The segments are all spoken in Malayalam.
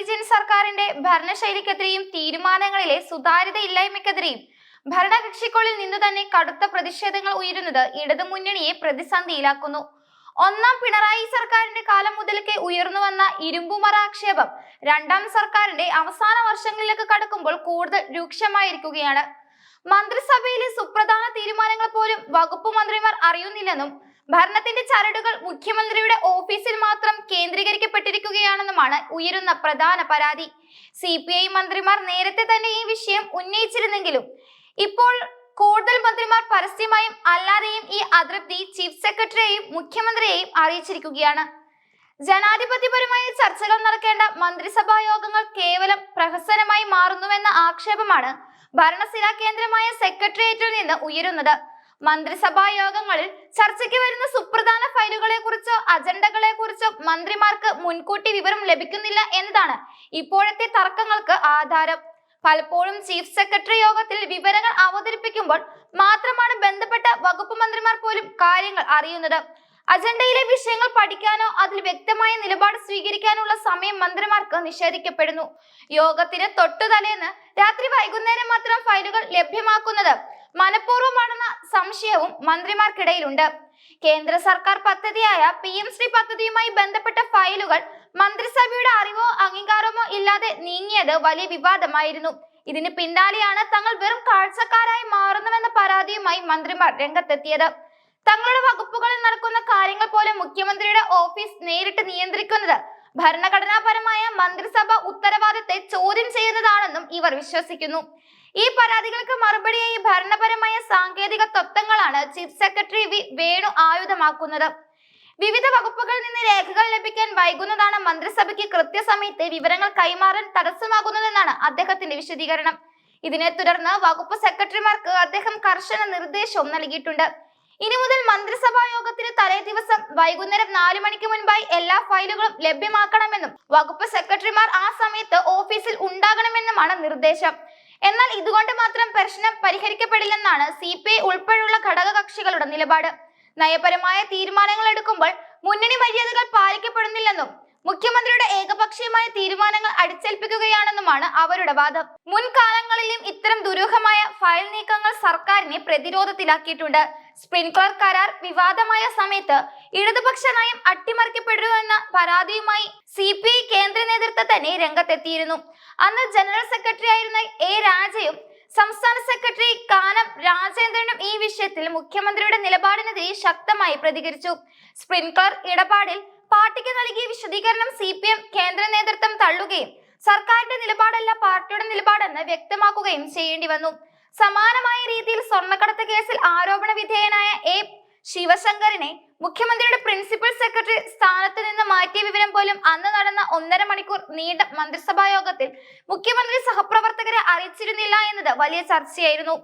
വിജയൻ സർക്കാരിന്റെ ഭരണശൈലിക്കെതിരെയും തീരുമാനങ്ങളിലെ സുതാര്യത ഇല്ലായ്മയ്ക്കെതിരെയും ഭരണകക്ഷിക്കുള്ളിൽ നിന്ന് തന്നെ കടുത്ത പ്രതിഷേധങ്ങൾ ഉയരുന്നത് ഇടതുമുന്നണിയെ പ്രതിസന്ധിയിലാക്കുന്നു. ഒന്നാം പിണറായി സർക്കാരിന്റെ കാലം മുതൽക്കേ ഉയർന്നു വന്ന ഇരുമ്പുമറ ആക്ഷേപം രണ്ടാം സർക്കാരിന്റെ അവസാന വർഷങ്ങളിലേക്ക് കടക്കുമ്പോൾ കൂടുതൽ രൂക്ഷമായിരിക്കുകയാണ്. മന്ത്രിസഭയിലെ സുപ്രധാന തീരുമാനങ്ങൾ പോലും വകുപ്പ് മന്ത്രിമാർ അറിയുന്നില്ലെന്നും ഭരണത്തിന്റെ ചരടുകൾ മുഖ്യമന്ത്രിയുടെ ഓഫീസിൽ മാത്രം കേന്ദ്രീകരിക്കപ്പെട്ടിരിക്കുകയാണെന്നുമാണ് ഉയരുന്ന പ്രധാന പരാതി. സി പി ഐ മന്ത്രിമാർ നേരത്തെ തന്നെ ഈ വിഷയം ഉന്നയിച്ചിരുന്നെങ്കിലും ഇപ്പോൾ കൂടുതൽ മന്ത്രിമാർ പരസ്യമായും അല്ലാതെയും ഈ അതൃപ്തി ചീഫ് സെക്രട്ടറിയെയും മുഖ്യമന്ത്രിയെയും അറിയിച്ചിരിക്കുകയാണ്. ജനാധിപത്യപരമായ ചർച്ചകൾ നടക്കേണ്ട മന്ത്രിസഭാ യോഗങ്ങൾ കേവലം പ്രഹസനമായി മാറുന്നുവെന്ന ആക്ഷേപമാണ് ഭരണസിരാ കേന്ദ്രമായ സെക്രട്ടേറിയറ്റിൽ നിന്ന് ഉയരുന്നത്. മന്ത്രിസഭാ യോഗങ്ങളിൽ ചർച്ചയ്ക്ക് വരുന്ന സുപ്രധാന ഫയലുകളെ കുറിച്ചോ അജണ്ടകളെ കുറിച്ചോ മന്ത്രിമാർക്ക് മുൻകൂട്ടി വിവരം ലഭിക്കുന്നില്ല എന്നതാണ് ഇപ്പോഴത്തെ തർക്കങ്ങൾക്ക് ആധാരം. പലപ്പോഴും ചീഫ് സെക്രട്ടറി യോഗത്തിൽ വിവരങ്ങൾ അവതരിപ്പിക്കുമ്പോൾ മാത്രമാണ് ബന്ധപ്പെട്ട വകുപ്പ് മന്ത്രിമാർ പോലും കാര്യങ്ങൾ അറിയുന്നത്. അജണ്ടയിലെ വിഷയങ്ങൾ പഠിക്കാനോ അതിൽ വ്യക്തമായ നിലപാട് സ്വീകരിക്കാനുള്ള സമയം മന്ത്രിമാർക്ക് നിഷേധിക്കപ്പെടുന്നു. യോഗത്തിന് തൊട്ടു തലേന്ന് രാത്രി വൈകുന്നേരം മാത്രം ഫയലുകൾ ലഭ്യമാക്കുന്നത് മനഃപൂർവമാണെന്ന സംശയവും മന്ത്രിമാർക്കിടയിലുണ്ട്. കേന്ദ്ര സർക്കാർ പദ്ധതിയായ പി എം ശ്രീ പദ്ധതിയുമായി ബന്ധപ്പെട്ട ഫയലുകൾ മന്ത്രിസഭയുടെ അറിവോ അംഗീകാരമോ ഇല്ലാതെ നീങ്ങിയത് വലിയ വിവാദമായിരുന്നു. ഇതിന് പിന്നാലെയാണ് തങ്ങൾ വെറും കാഴ്ചക്കാരായി മാറുന്നുവെന്ന പരാതിയുമായി മന്ത്രിമാർ രംഗത്തെത്തിയത്. തങ്ങളുടെ വകുപ്പുകളിൽ നടക്കുന്ന കാര്യങ്ങൾ പോലും മുഖ്യമന്ത്രിയുടെ ഓഫീസ് നേരിട്ട് നിയന്ത്രിക്കുന്നത് ഭരണഘടനാപരമായ മന്ത്രിസഭ ഉത്തരവാദിത്തെ ചോദ്യം ചെയ്യുന്നതാണെന്നും ഇവർ വിശ്വസിക്കുന്നു. ഈ പരാതികൾക്ക് മറുപടിയായി ഭരണപരമായ സാങ്കേതിക തത്വങ്ങളാണ് ചീഫ് സെക്രട്ടറി വി വേണു ആയുധമാക്കുന്നത്. വിവിധ വകുപ്പുകളിൽ നിന്ന് രേഖകൾ ലഭിക്കാൻ വൈകുന്നതാണ് മന്ത്രിസഭയ്ക്ക് കൃത്യസമയത്ത് വിവരങ്ങൾ കൈമാറാൻ തടസ്സമാകുന്നതെന്നാണ് അദ്ദേഹത്തിന്റെ വിശദീകരണം. ഇതിനെ തുടർന്ന് വകുപ്പ് സെക്രട്ടറിമാർക്ക് അദ്ദേഹം കർശന നിർദ്ദേശവും നൽകിയിട്ടുണ്ട്. ഇനി മുതൽ മന്ത്രിസഭാ യോഗത്തിന് തലേ ദിവസം വൈകുന്നേരം നാലു മണിക്ക് മുൻപായി എല്ലാ ഫയലുകളും ലഭ്യമാക്കണമെന്നും വകുപ്പ് സെക്രട്ടറിമാർ ആ സമയത്ത് ഓഫീസിൽ ഉണ്ടാകണമെന്നുമാണ് നിർദ്ദേശം. എന്നാൽ ഇതുകൊണ്ട് മാത്രം പ്രശ്നം പരിഹരിക്കപ്പെടില്ലെന്നാണ് സി പി ഐ ഉൾപ്പെടെയുള്ള ഘടകകക്ഷികളുടെ നിലപാട്. നയപരമായ തീരുമാനങ്ങൾ എടുക്കുമ്പോൾ മുന്നണി മര്യാദകൾ പാലിക്കപ്പെടുന്നില്ലെന്നും മുഖ്യമന്ത്രിയുടെ ഏകപക്ഷീയമായ തീരുമാനങ്ങൾ അടിച്ചേൽപ്പിക്കുകയാണെന്നുമാണ് അവരുടെ വാദം. മുൻകാലങ്ങളിലും ഇത്തരം ദുരൂഹമായ ഫയൽ നീക്കങ്ങൾ സർക്കാരിനെ പ്രതിരോധത്തിലാക്കിയിട്ടുണ്ട്. സ്പ്രിൻക്ലർ കരാർ വിവാദമായ സമയത്ത് ഇടതുപക്ഷ നയം അട്ടിമറിക്കപ്പെടുമെന്ന പരാതിയുമായി സി പി ഐ കേന്ദ്ര നേതൃത്വം തന്നെ രംഗത്തെത്തിയിരുന്നു. അന്ന് ജനറൽ സെക്രട്ടറി ആയിരുന്ന എ രാജയും സംസ്ഥാന സെക്രട്ടറി കാനം രാജേന്ദ്രനും ഈ വിഷയത്തിൽ മുഖ്യമന്ത്രിയുടെ നിലപാടിനെതിരെ ശക്തമായി പ്രതികരിച്ചു. സ്പ്രിൻക്ലർ ഇടപാടിൽ പാർട്ടിക്ക് നൽകിയ വിശദീകരണം സി പി എം കേന്ദ്ര നേതൃത്വം തള്ളുകയും സർക്കാരിന്റെ നിലപാടല്ല പാർട്ടിയുടെ നിലപാടെന്ന് വ്യക്തമാക്കുകയും ചെയ്യേണ്ടി വന്നു. സമാനമായ രീതിയിൽ സ്വർണക്കടത്ത് കേസിൽ ആരോപണ വിധേയനായ എ ശിവശങ്കറിനെ മുഖ്യമന്ത്രിയുടെ പ്രിൻസിപ്പൽ സെക്രട്ടറി സ്ഥാനത്ത് നിന്ന് മാറ്റിയ വിവരം പോലും അന്ന് നടന്ന ഒന്നര മണിക്കൂർ നീണ്ട മന്ത്രിസഭാ യോഗത്തിൽ മുഖ്യമന്ത്രി സഹപ്രവർത്തകരെ അറിയിച്ചിരുന്നില്ല എന്നത് വലിയ ചർച്ചയായിരുന്നു.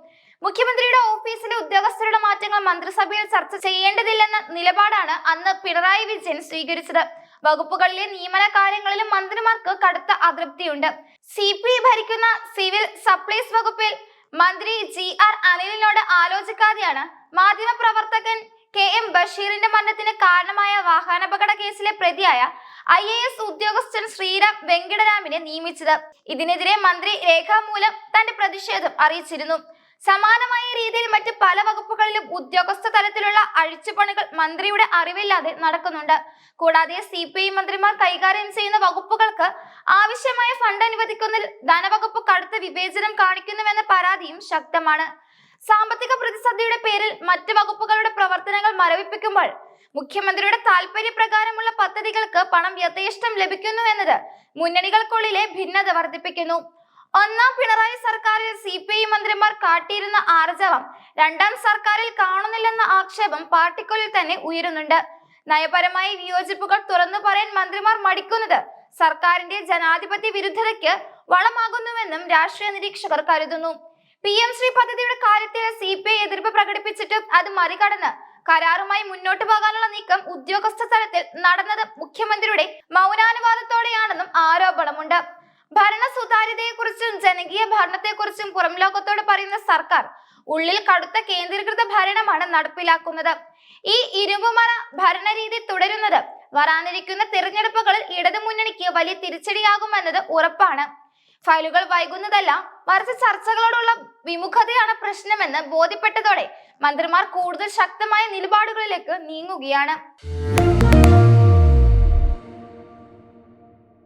മുഖ്യമന്ത്രിയുടെ ഓഫീസിലെ ഉദ്യോഗസ്ഥരുടെ മാറ്റങ്ങൾ മന്ത്രിസഭയിൽ ചർച്ച ചെയ്യേണ്ടതില്ലെന്ന നിലപാടാണ് അന്ന് പിണറായി വിജയൻ സ്വീകരിച്ചത്. വകുപ്പുകളിലെ നിയമന കാര്യങ്ങളിലും മന്ത്രിമാർക്ക് കടുത്ത അതൃപ്തിയുണ്ട്. സി ഭരിക്കുന്ന സിവിൽ സപ്ലൈസ് വകുപ്പിൽ മന്ത്രി ജി ആർ അനിലിനോട് ആലോചിക്കാതെയാണ് മാധ്യമപ്രവർത്തകൻ കെ എം ബഷീറിന്റെ മരണത്തിന് കാരണമായ വാഹനാപകട കേസിലെ പ്രതിയായ ഐ എ എസ് ഉദ്യോഗസ്ഥൻ ശ്രീറാം വെങ്കിടരാമിനെ നിയമിച്ചത്. ഇതിനെതിരെ മന്ത്രി രേഖാമൂലം തന്റെ പ്രതിഷേധം അറിയിച്ചിരുന്നു. സമാനമായ രീതിയിൽ മറ്റ് പല വകുപ്പുകളിലും ഉദ്യോഗസ്ഥ തലത്തിലുള്ള അഴിച്ചുപണികൾ മന്ത്രിയുടെ അറിവില്ലാതെ നടക്കുന്നുണ്ട്. കൂടാതെ സി പി ഐ മന്ത്രിമാർ കൈകാര്യം ചെയ്യുന്ന വകുപ്പുകൾക്ക് ആവശ്യമായ ഫണ്ട് അനുവദിക്കുന്നതിൽ ധനവകുപ്പ് കടുത്ത വിവേചനം കാണിക്കുന്നുവെന്ന പരാതിയും ശക്തമാണ്. സാമ്പത്തിക പ്രതിസന്ധിയുടെ പേരിൽ മറ്റ് വകുപ്പുകളുടെ പ്രവർത്തനങ്ങൾ മരവിപ്പിക്കുമ്പോൾ മുഖ്യമന്ത്രിയുടെ താല്പര്യപ്രകാരമുള്ള പദ്ധതികൾക്ക് പണം യഥേഷ്ടം ലഭിക്കുന്നു എന്നത് മുന്നണികൾക്കുള്ളിലെ ഭിന്നത വർദ്ധിപ്പിക്കുന്നു. ഒന്നാം പിണറായി സർക്കാരിൽ സി പി ഐ മന്ത്രിമാർ കാട്ടിയിരുന്ന ആർജവം രണ്ടാം സർക്കാരിൽ കാണുന്നില്ലെന്ന ആക്ഷേപം പാർട്ടിക്കുള്ളിൽ തന്നെ ഉയരുന്നുണ്ട്. നയപരമായ വിയോജിപ്പുകൾ തുറന്നു പറയാൻ മന്ത്രിമാർ മടിക്കുന്നത് സർക്കാരിന്റെ ജനാധിപത്യ വിരുദ്ധതയ്ക്ക് വളമാകുന്നുവെന്നും രാഷ്ട്രീയ നിരീക്ഷകർ കരുതുന്നു. പി എം ശ്രീ പദ്ധതിയുടെ കാര്യത്തിൽ സി പി ഐ എതിർപ്പ് പ്രകടിപ്പിച്ചിട്ടും അത് മറികടന്ന് കരാറുമായി മുന്നോട്ട് പോകാനുള്ള നീക്കം ഉദ്യോഗസ്ഥ തലത്തിൽ നടന്നത് മുഖ്യമന്ത്രിയുടെ മൗനാനുവാദത്തോടെയാണെന്നും ആരോപണമുണ്ട്. ഭരണ സുതാര്യതയെക്കുറിച്ചും ജനകീയ ഭരണത്തെക്കുറിച്ചും പുറം ലോകത്തോട് പറയുന്ന സർക്കാർ ഉള്ളിൽ കടുത്ത കേന്ദ്രീകൃത ഭരണമാണ് നടപ്പിലാക്കുന്നത്. ഈ ഇരുമ്പുമറ ഭരണരീതി തുടരുന്നത് വരാനിരിക്കുന്ന തിരഞ്ഞെടുപ്പുകളിൽ ഇടതു മുന്നണിക്ക് വലിയ തിരിച്ചടിയാകുമെന്നത് ഉറപ്പാണ്. ഫയലുകൾ വൈകുന്നതല്ല മറിച്ച് ചർച്ചകളോടുള്ള വിമുഖതയാണ് പ്രശ്നമെന്ന് ബോധ്യപ്പെട്ടതോടെ മന്ത്രിമാർ കൂടുതൽ ശക്തമായ നിലപാടുകളിലേക്ക് നീങ്ങുകയാണ്.